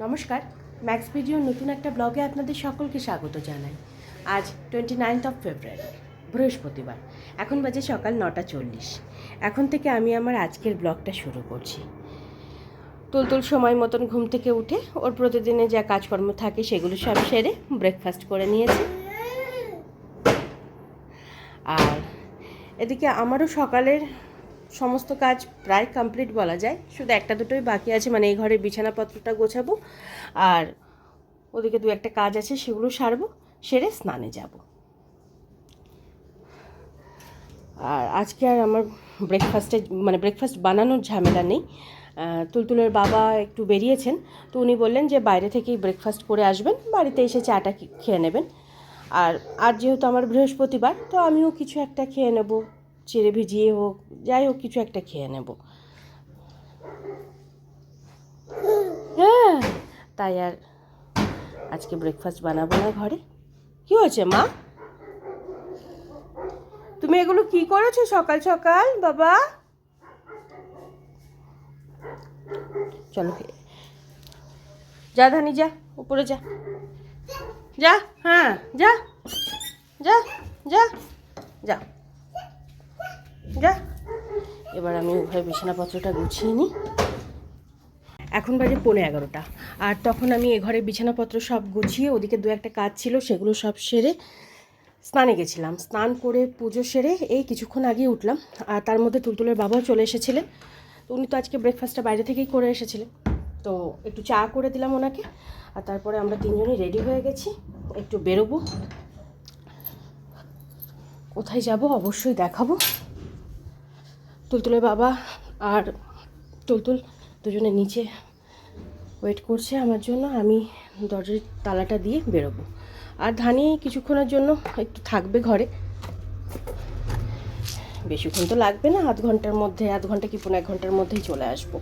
নমস্কার max video নতুন একটা ব্লগে আপনাদের সকলকে স্বাগত জানাই। আজ টোয়েন্টি নাইনথ অফ ফেব্রুয়ারি বৃহস্পতিবার, এখন বাজে সকাল নটা চল্লিশ। এখন থেকে আমি আমার আজকের ব্লগটা শুরু করছি। তুলতুল সময় মতন ঘুম থেকে উঠে ওর প্রতিদিনে যা কাজকর্ম থাকে সেগুলো সব সেরে ব্রেকফাস্ট করে নিয়েছি। আর এদিকে আমারও সকালের সমস্ত কাজ প্রায় কমপ্লিট বলা যায়। শুধু একটা দুটোই বাকি আছে মানে এই ঘরের বিছানাপত্রটা গোছাবো আর ওদিকে দু একটা কাজ আছে, সেগুলো সারবো, সেরে স্নানে যাব। আর আজকে আর আমার ব্রেকফাস্টে মানে ব্রেকফাস্ট বানানোর ঝামেলা নেই। তুলতুলের বাবা একটু বেরিয়েছেন, তো উনি বললেন যে বাইরে থেকেই ব্রেকফাস্ট করে আসবেন, বাড়িতে এসে চাটা খেয়ে নেবেন। আর আর যেহেতু আমার বৃহস্পতিবার, তো আমিও কিছু একটা খেয়ে নেব। চিড়ে ভিজিয়ে হোক, যাই হোক, কিছু একটা খেয়ে নেব। হ্যাঁ তাই আর আজকে ব্রেকফাস্ট বানাবো না ঘরে। কি হয়েছে, মা? তুমি এগুলো কি করেছ সকাল সকাল, বাবা? চলো যা ধানি, যা, উপরে যা। যা হ্যাঁ যা। যা যা যা। যা। এবার আমি ঘরে বিছানাপত্রটা গুছিয়ে নিই। এখন বাজে পৌনে এগারোটা। আর তখন আমি এ ঘরে বিছানাপত্র সব গুছিয়ে ওদিকে দু একটা কাজ ছিল সেগুলো সব সেরে স্নানে গেছিলাম। স্নান করে পুজো সেরে এই কিছুক্ষণ আগে উঠলাম। আর তার মধ্যে তুলতুলের বাবাও চলে এসেছিলেন তো উনি তো আজকে ব্রেকফাস্টটা বাইরে থেকেই করে এসেছিলেন। তো একটু চা করে দিলাম ওনাকে। আর তারপরে আমরা তিনজনই রেডি হয়ে গেছি। একটু বেরোবো। কোথায় যাব? অবশ্যই দেখাবো। তুলতুলের বাবা আর তুলতুল দুজনে নিচে ওয়েট করছে আমার জন্য। আমি দরজার তালাটা দিয়ে বেরোবো। আর ধানি কিছুক্ষণের জন্য একটু থাকবে ঘরে। বেশিক্ষণ তো লাগবে না, আধ ঘণ্টার মধ্যে, আধ ঘণ্টা কি পনেরো এক ঘণ্টার মধ্যেই চলে আসব।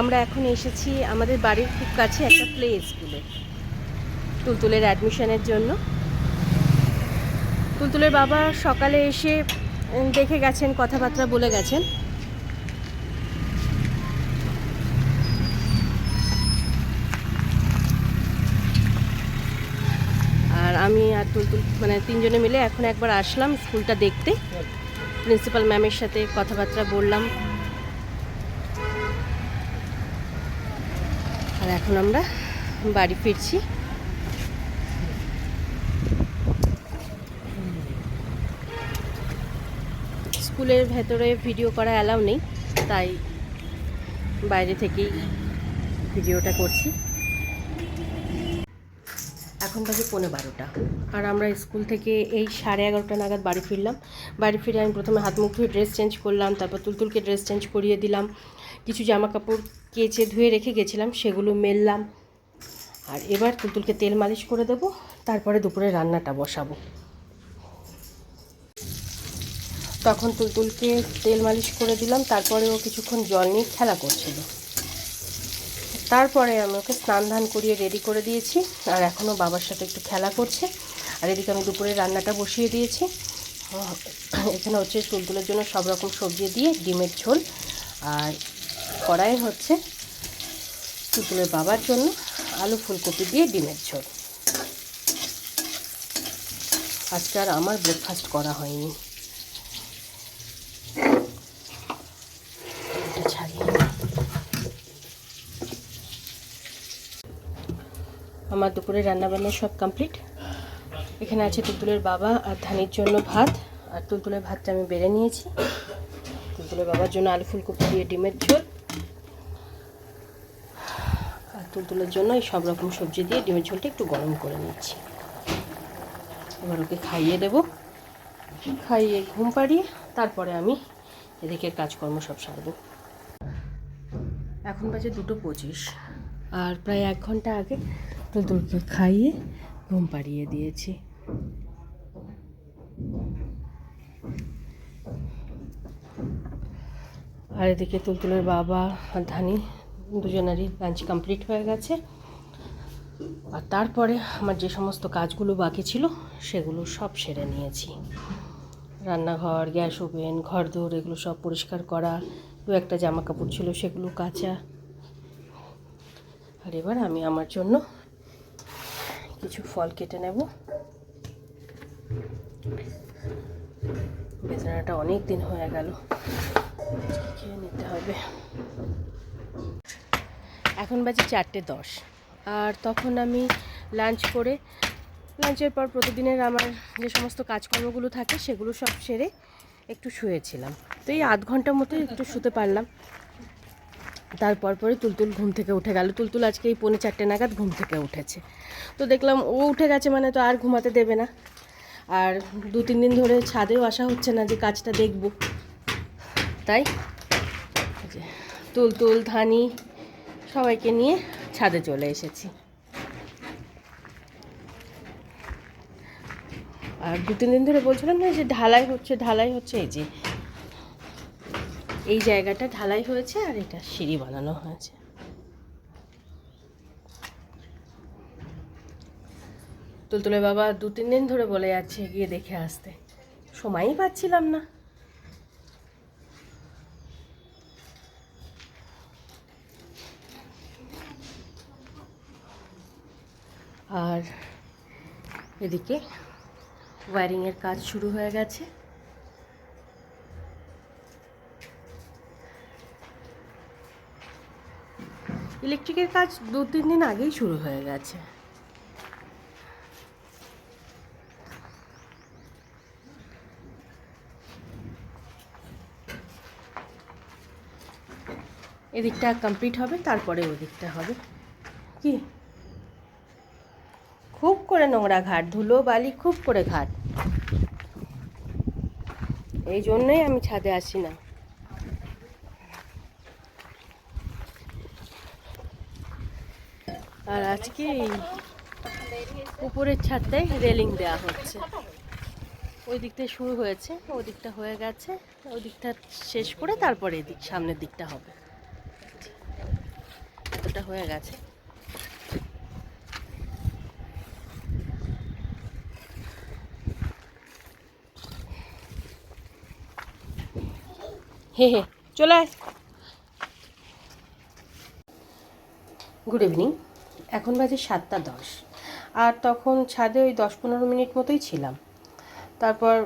আমরা এখন এসেছি আমাদের বাড়ির খুব কাছে একটা প্লে স্কুলে তুলতুলের অ্যাডমিশনের জন্য। তুলতুলের বাবা সকালে এসে দেখে গেছেন, কথাবার্তা বলে গেছেন। আর আমি আর তুলতুল মানে তিনজনে মিলে এখন একবার আসলাম স্কুলটা দেখতে। প্রিন্সিপাল ম্যামের সাথে কথাবার্তা বললাম। আর এখন আমরা বাড়ি ফিরছি। স্কুলের ভেতরে ভিডিও করা অ্যালাউ নেই, তাই বাইরে থেকেই ভিডিওটা করছি। এখন বাজে পৌনে বারোটা, আর আমরা স্কুল থেকে এই সাড়ে এগারোটা নাগাদ বাড়ি ফিরলাম। বাড়ি ফিরে আমি প্রথমে হাত মুখ ধুয়ে ড্রেস চেঞ্জ করলাম, তারপর তুলতুলকে ড্রেস চেঞ্জ করিয়ে দিলাম। কিছু জামা কাপড় কেচে ধুয়ে রেখে গেছিলাম, সেগুলো মেললাম। আর এবার তুলতুলকে তেল মালিশ করে দেবো, তারপরে দুপুরে রান্নাটা বসাবো। তখন তুলতুলকে তেল মালিশ করে দিলাম, তারপরে ও কিছুক্ষণ জল নিয়ে খেলা করছিল। তারপরে আমি ওকে স্নান ধান করিয়ে রেডি করে দিয়েছি, আর এখনও বাবার সাথে একটু খেলা করছে। আর এদিকে আমি দুপুরে রান্নাটা বসিয়ে দিয়েছি। এখানে হচ্ছে তুলতুলের জন্য সব রকম সবজি দিয়ে ডিমের ঝোল, আর কড়াই হচ্ছে তুলতুলের বাবার জন্য আলু ফুলকপি দিয়ে ডিমের ঝোল। আজকে আর আমার ব্রেকফাস্ট করা হয়নি এটা ছাড়িয়ে নিই। আমার দুপুরে রান্নাবান্না সব কমপ্লিট এখানে আছে তুলতুলের বাবা আর ধানির জন্য ভাত। আর তুলতুলের ভাতটা আমি বেড়ে নিয়েছি। তুলতুলের বাবার জন্য আলু ফুলকপি দিয়ে ডিমের ঝোল। আর তুলতুলের জন্য এই সব রকম সবজি দিয়ে ডিমের ঝোলটা একটু গরম করে নিচ্ছি। এবার ওকে খাইয়ে দেব। খাইয়ে ঘুম পাড়িয়ে তারপরে আমি এদিকের কাজকর্ম সব সারবো। এখন বাজে দুটো পঁচিশ। আর প্রায় এক ঘণ্টা আগে তুলতুলকে খাইয়ে ঘুম পাড়িয়ে দিয়েছি। আর এদিকে তুলতুলের বাবা আর ধানি দুজনারই লাঞ্চ কমপ্লিট হয়ে গেছে। আর তারপরে আমার যে সমস্ত কাজগুলো বাকি ছিল, সেগুলো সব সেরে নিয়েছি। রান্নাঘর, গ্যাস ওভেন ঘর দৌড় এগুলো সব পরিষ্কার করা, দু একটা জামা কাপড় ছিল সেগুলো কাচা। আর এবার আমি আমার জন্য কিছু ফল কেটে নেব। বেদানাটা অনেক দিন হয়ে গেল। খেয়ে নিতে হবে। এখন বাজে চারটে দশ। আর তখন আমি লাঞ্চ করে লাঞ্চের পর প্রতিদিনের আমার যে সমস্ত কাজকর্মগুলো থাকে, সেগুলো সব সেরে একটু শুয়েছিলাম। তো এই আধ ঘণ্টার মতো একটু শুতে পারলাম। তারপর পরে তুলতুল ঘুম থেকে উঠে গেল। তুলতুল আজকে এই পৌনে চারটে নাগাদ ঘুম থেকে উঠেছে। তো দেখলাম ও উঠে গেছে মানে তো আর ঘুমাতে দেবে না। আর দু তিন দিন ধরে ছাদেও আসা হচ্ছে না যে কাজটা দেখব। তাই তুলতুল, ধানি সবাইকে নিয়ে ছাদে চলে এসেছি। আর দু তিন দিন ধরে বলছিলাম না যে ঢালাই হচ্ছে ঢালাই হচ্ছে, এই যে এই জায়গাটা ঢালাই হয়েছে আর এটা সিঁড়ি বানানো হয়েছে। তুলতুলে বাবা দু তিন দিন ধরে বলে যাচ্ছে গিয়ে দেখে আসতে। সময়ই পাচ্ছিলাম না। আর এদিকে ওয়্যারিংয়ের কাজ শুরু হয়ে গেছে। ইলেকট্রিকের কাজ দু, তিন দিন আগেই শুরু হয়ে গেছে। এদিকটা কমপ্লিট হবে, তারপরে ওদিকটা হবে। কি? খুব করে নোংরা ঘাট, ধুলো বালি খুব করে ঘাট। এই জন্যই আমি ছাদে আসি না। আর আজকে এই উপরের ছাদটায় রেলিং দেওয়া হচ্ছে। ওই দিকটা শুরু হয়েছে, ওই দিকটা হয়ে গেছে, ওই দিকটা শেষ করে তারপরে এদিক, সামনের দিকটা হবে। ওটা হয়ে গেছে। হে হে, চলে আয়। গুড ইভিনিং এখন বাজে সাতটা দশ। আর তখন ছাদে ওই দশ পনেরো মিনিট মতোই ছিলাম। তারপর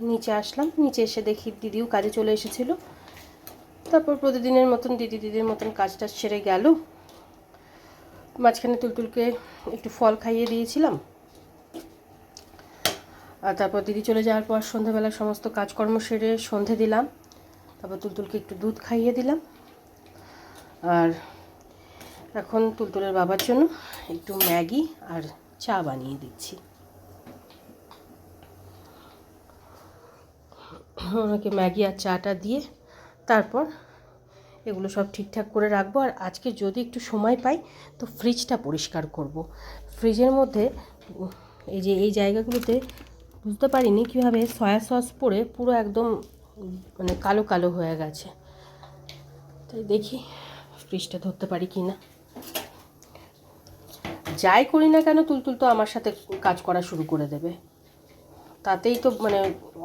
নিচে আসলাম, নিচে এসে দেখি দিদিও কাজে চলে এসেছিল। তারপর প্রতিদিনের মতন দিদি দিদির মতন কাজটা সেরে গেল। মাঝখানে তুলতুলকে একটু ফল খাইয়ে দিয়েছিলাম। আর তারপর দিদি চলে যাওয়ার পর সন্ধ্যাবেলা সমস্ত কাজকর্ম সেরে সন্ধে দিলাম। তারপর তুলতুলকে একটু দুধ খাইয়ে দিলাম। আর এখন তুলতুলের বাবার জন্য একটু ম্যাগি আর চা বানিয়ে দিচ্ছি। ওনাকে ম্যাগি আর চাটা দিয়ে তারপর এগুলো সব ঠিকঠাক করে রাখব। আর আজকে যদি একটু সময় পাই, তো ফ্রিজটা পরিষ্কার করব। ফ্রিজের মধ্যে, এই যে এই জায়গাগুলোতে বুঝতে পারিনি কীভাবে সয়া সস পরে পুরো একদম মানে কালো কালো হয়ে গেছে। তাই দেখি ফ্রিজটা ধরতে পারি কি না যাই করি না কেন, তুলতুল তো আমার সাথে কাজ করা শুরু করে দেবে। তাতেই তো মানে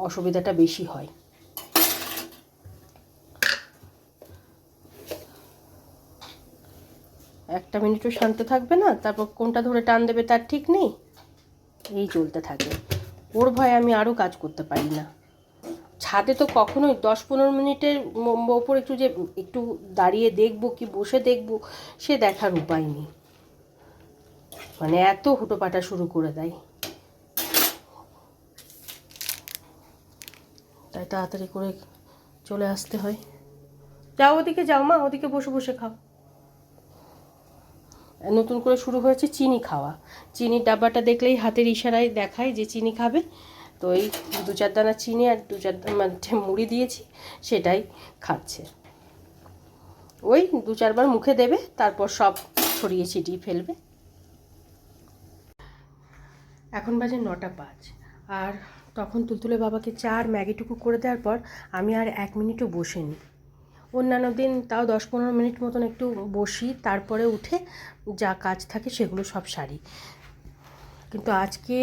অসুবিধাটা বেশি হয়। একটা মিনিটও শান্ত থাকবে না, তারপর কোনটা ধরে টান দেবে তার ঠিক নেই। এই চলতে থাকে। ওর ভয়ে আমি আরও কাজ করতে পারি না। ছাদে তো কখনোই দশ পনেরো মিনিটের ওপর একটু যে একটু দাঁড়িয়ে দেখব কি বসে দেখব, সে দেখার উপায় নেই। মানে এত হুটোপাটা শুরু করে দেয়। তাই তাড়াতাড়ি করে চলে আসতে হয়। যাও ওদিকে যাও মা, ওদিকে বসে বসে খাও। নতুন করে শুরু হয়েছে চিনি খাওয়া। চিনির ডাব্বাটা দেখলেই হাতের ইশারায় দেখায় যে চিনি খাবে। তো এই দু চার দানা চিনি আর দু চার মানে মুড়ি দিয়েছি, সেটাই খাচ্ছে। ওই দু চারবার মুখে দেবে, তারপর সব ছড়িয়ে ছিটিয়ে ফেলবে। এখন বাজে নটা পাঁচ। আর তখন তুলতুলে বাবাকে চা আর ম্যাগিটুকু করে দেওয়ার পর আমি আর এক মিনিটও বসিনি। অন্যান্য দিন তাও দশ পনেরো মিনিট মতন একটু বসি, তারপরে উঠে যা কাজ থাকে সেগুলো সব সারি। কিন্তু আজকে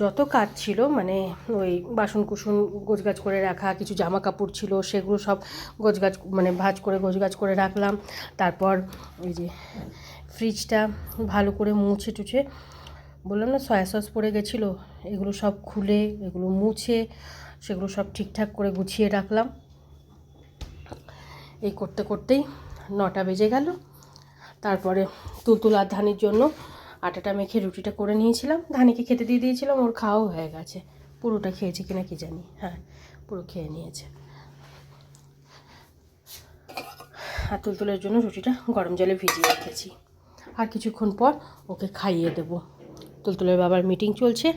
যত কাজ ছিল মানে ওই বাসন কুসুন গোছগাছ করে রাখা, কিছু জামা কাপড় ছিল, সেগুলো সব গোছগাছ মানে ভাজ করে গোছগাছ করে রাখলাম। তারপর এই যে ফ্রিজটা ভালো করে মুছে টুছে বললাম না সয়া সস পড়ে গেছিল, এগুলো সব খুলে, এগুলো মুছে, সেগুলো সব ঠিকঠাক করে গুছিয়ে রাখলাম। এই করতে করতেই নটা বেজে গেল। তারপরে তুলতুল আর ধানির জন্য আটাটা মেখে রুটিটা করে নিয়েছিলাম। ধানিকে খেতে দিয়ে দিয়েছিলাম, ওর খাওয়াও হয়ে গেছে। পুরোটা খেয়েছে কিনা কি জানি হ্যাঁ পুরো খেয়ে নিয়েছে। আর তুলতুলের জন্য রুটিটা গরম জলে ভিজিয়ে রেখেছি। আর কিছুক্ষণ পর ওকে খাইয়ে দেবো। তুলতুলের বাবার মিটিং চলছে।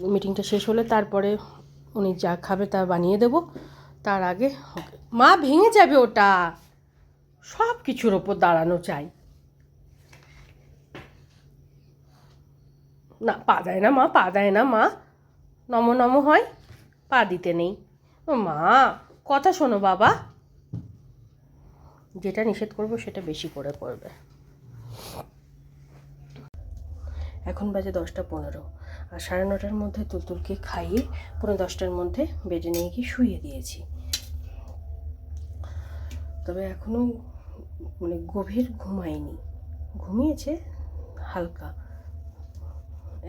মিটিংটা শেষ হলে তারপরে উনি যা খাবে তা বানিয়ে দেব। তার আগে মা ভেঙে যাবে ওটা। সব কিছুর ওপর দাঁড়ানো চাই। না, পা দেয় না মা, পা দেয় না মা। নম নম হয়, পা দিতে নেই। মা, কথা শোনো বাবা। যেটা নিষেধ করব সেটা বেশি করে করবে। এখন বাজে দশটা পনেরো। আর সাড়ে নটার মধ্যে তুলতুলকে খাইয়ে পুরো দশটার মধ্যে বেডে নিয়ে গিয়ে শুইয়ে দিয়েছি। তবে এখনও মানে গভীর ঘুমায়নি ঘুমিয়েছে হালকা।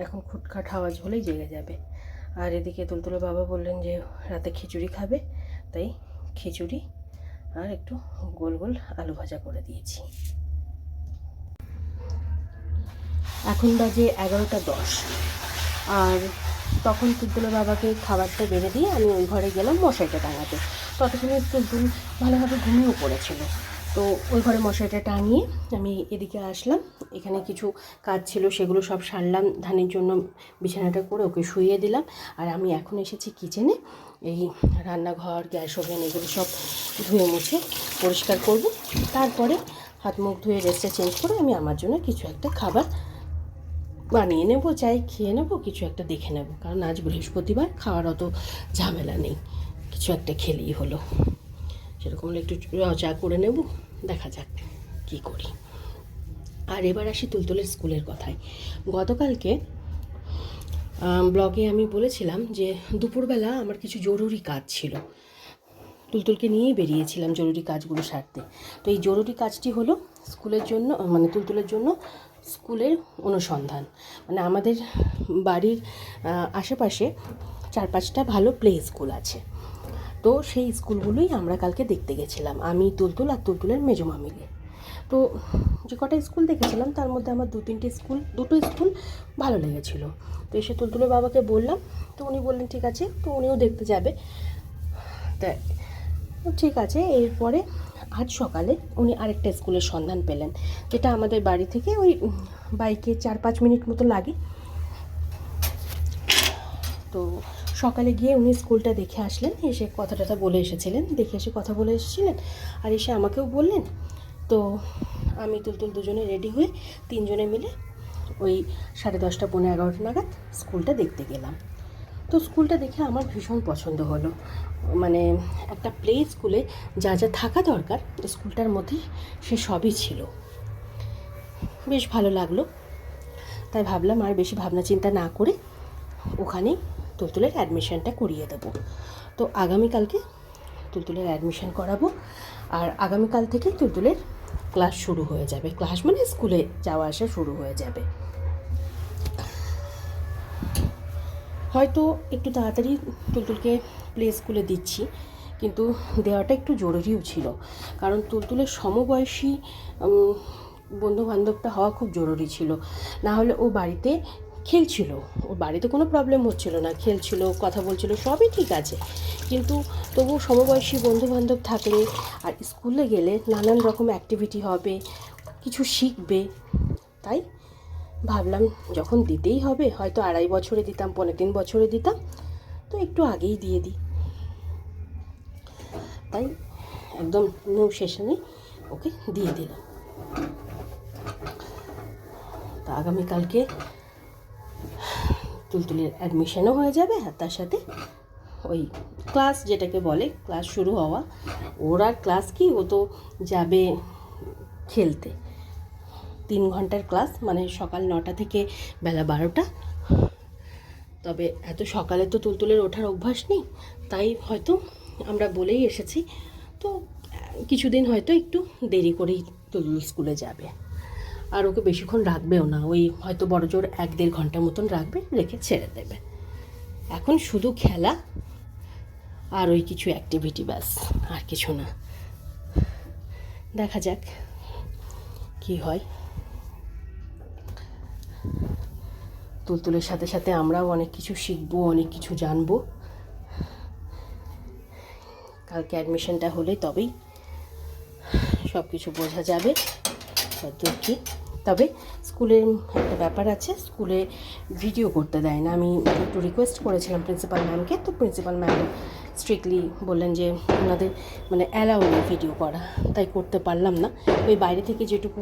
এখন খুটখাট আওয়াজ হলেই জেগে যাবে। আর এদিকে তুলতুলে বাবা বললেন যে রাতে খিচুড়ি খাবে, তাই খিচুড়ি আর একটু গোল গোল আলু ভাজা করে দিয়েছি। এখন বাজে এগারোটা দশ। আর তখন তুলতুলের বাবাকে খাবারটা বেড়ে দিয়ে আমি ওই ঘরে গেলাম মশাইটা টাঙাতে। ততক্ষণে তুলতুল ভালোভাবে ঘুমিয়েও পড়েছিল। তো ওই ঘরে মশাইটা টাঙিয়ে আমি এদিকে আসলাম। এখানে কিছু কাজ ছিল, সেগুলো সব সারলাম, ধানের জন্য বিছানাটা করে ওকে শুইয়ে দিলাম। আর আমি এখন এসেছি কিচেনে। এই রান্নাঘর, গ্যাস ওভেন এগুলো সব ধুয়ে মুছে পরিষ্কার করব। তারপরে হাত মুখ ধুয়ে ড্রেসটা চেঞ্জ করে আমি আমার জন্য কিছু একটা খাবার বানিয়ে নেব চাই খেয়ে নেব, কিছু একটা দেখে নেব। কারণ আজ বৃহস্পতিবার, খাওয়ার অত ঝামেলা নেই। কিছু একটা খেলেই হলো। সেরকম একটু চা করে নেব, দেখা যাক কি করি। আর এবার আসি তুলতুলের স্কুলের কথায়। গতকালকে ব্লগে আমি বলেছিলাম যে দুপুরবেলা আমার কিছু জরুরি কাজ ছিল। তুলতুলকে নিয়েই বেরিয়েছিলাম জরুরি কাজগুলো সারতে। তো এই জরুরি কাজটি হলো স্কুলের জন্য মানে তুলতুলের জন্য স্কুলের অনুসন্ধান। মানে আমাদের বাড়ির আশেপাশে চার পাঁচটা ভালো প্লে স্কুল আছে। তো সেই স্কুলগুলোই আমরা কালকে দেখতে গেছিলাম, আমি, তুলতুল আর তুলতুলের মেজমা মিলে। তো যে কটা স্কুল দেখেছিলাম, তার মধ্যে আমার দু তিনটে স্কুল, দুটো স্কুল ভালো লেগেছিলো। তো এসে তুলতুলের বাবাকে বললাম, তো উনি বললেন, ঠিক আছে। তো উনিও দেখতে যাবে। তা ঠিক আছে, এরপরে আজ সকালে উনি আরেকটা স্কুলের সন্ধান পেলেন, যেটা আমাদের বাড়ি থেকে ওই বাইকে চার পাঁচ মিনিট মতো লাগে। তো সকালে গিয়ে উনি স্কুলটা দেখে আসলেন, এসে কথা টথা বলে এসেছিলেন, দেখে এসে কথা বলে এসেছিলেন, আর এসে আমাকেও বললেন। তো আমি তুলতুল দুজনে রেডি হয়ে তিনজনে মিলে ওই সাড়ে দশটা পনেরো এগারোটা নাগাদ স্কুলটা দেখতে গেলাম। তো স্কুলটা দেখে আমার ভীষণ পছন্দ হলো। মানে একটা প্লে স্কুলে যা যা থাকা দরকার, স্কুলটার মধ্যে সে সবই ছিল। বেশ ভালো লাগল। তাই ভাবলাম আর বেশি ভাবনা চিন্তা না করে ওখানেই তুলতুলের অ্যাডমিশনটা করিয়ে দেবো। তো আগামীকালকে তুলতুলের অ্যাডমিশন করাবো আর আগামীকাল থেকে তুলতুলের ক্লাস শুরু হয়ে যাবে। ক্লাস মানে স্কুলে যাওয়া আসা শুরু হয়ে যাবে। হয়তো একটু তাড়াতাড়ি তুলতুলকে প্লে স্কুলে দিচ্ছি, কিন্তু দেওয়াটা একটু জরুরিও ছিল। কারণ তুলতুলের সমবয়সী বন্ধু বান্ধবটা হওয়া খুব জরুরি ছিল। না হলে ও বাড়িতে খেলছিল। ওর বাড়িতে কোনো প্রবলেম হচ্ছিল না। খেলছিল, কথা বলছিল, সবই ঠিক আছে। কিন্তু তবু সমবয়সী বন্ধু বান্ধব থাকলে আর স্কুলে গেলে নানান রকম অ্যাক্টিভিটি হবে, কিছু শিখবে। তাই ভাবলাম যখন দিতেই হবে, হয়তো আড়াই বছরে দিতাম, পনেরো তিন বছরে দিতাম, তো একটু আগেই দিয়ে দিই। তাই একদম নিউ সেশনে ওকে দিয়ে দিলাম। তা আগামীকালকে তুলতুলের অ্যাডমিশনও হয়ে যাবে, আর তার সাথে ওই ক্লাস যেটাকে বলে ক্লাস শুরু হওয়া। ওর আর ক্লাস কি? ও তো যাবে খেলতে। তিন ঘণ্টার ক্লাস মানে সকাল নটা থেকে বেলা বারোটা। তবে এত সকালে তো তুলতুলের ওঠার অভ্যাস নেই, তাই হয়তো আমরা বলেই এসেছি। তো কিছুদিন হয়তো একটু দেরি করেই তুলতুল স্কুলে যাবে। আর ওকে বেশিক্ষণ রাখবেও না, ওই হয়তো বড় জোর এক দেড় ঘণ্টা মতন রাখবে, রেখে ছেড়ে দেবে। এখন শুধু খেলা আর ওই কিছু অ্যাক্টিভিটি ব্যাস, আর কিছু না। দেখা যাক কি হয়। তুলতুলের সাথে সাথে আমরাও অনেক কিছু শিখব, অনেক কিছু জানব। কালকে অ্যাডমিশনটা হলে তবেই সব কিছু বোঝা যাবে কী? তবে স্কুলের একটা ব্যাপার আছে, স্কুলে ভিডিও করতে দেয় না। আমি একটু রিকোয়েস্ট করেছিলাম প্রিন্সিপাল ম্যামকে তো প্রিন্সিপাল ম্যাম স্ট্রিক্টলি বললেন যে ওনাদের মানে অ্যালাউ ভিডিও করা। তাই করতে পারলাম না। ওই বাইরে থেকে যেটুকু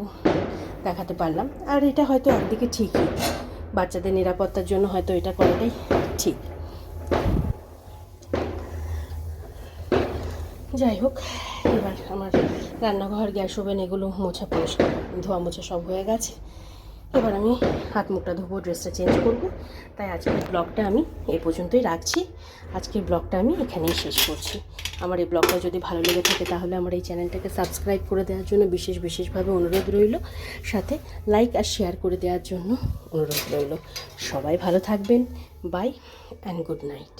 দেখাতে পারলাম। আর এটা হয়তো একদিকে ঠিকই। বাচ্চাদের নিরাপত্তার জন্য হয়তো এটা করাটাই ঠিক। যাই হোক, এবার আমার রান্নাঘর, গ্যাস ওভেন এগুলো মোছা পরিষ্কার। ধোয়া মোছা সব হয়ে গেছে। এবার আমি হাত মুখটা ধোবো ড্রেসটা চেঞ্জ করব। তাই আজকের ব্লগটা আমি এই পর্যন্তই রাখছি। আজকের ব্লগটা আমি এখানেই শেষ করছি। আমার এই ব্লগটা যদি ভালো লেগে থাকে তাহলে আমার এই চ্যানেলটাকে সাবস্ক্রাইব করে দেওয়ার জন্য বিশেষ বিশেষভাবে অনুরোধ রইল। সাথে লাইক আর শেয়ার করে দেওয়ার জন্য অনুরোধ রইল। সবাই ভালো থাকবেন। By and good night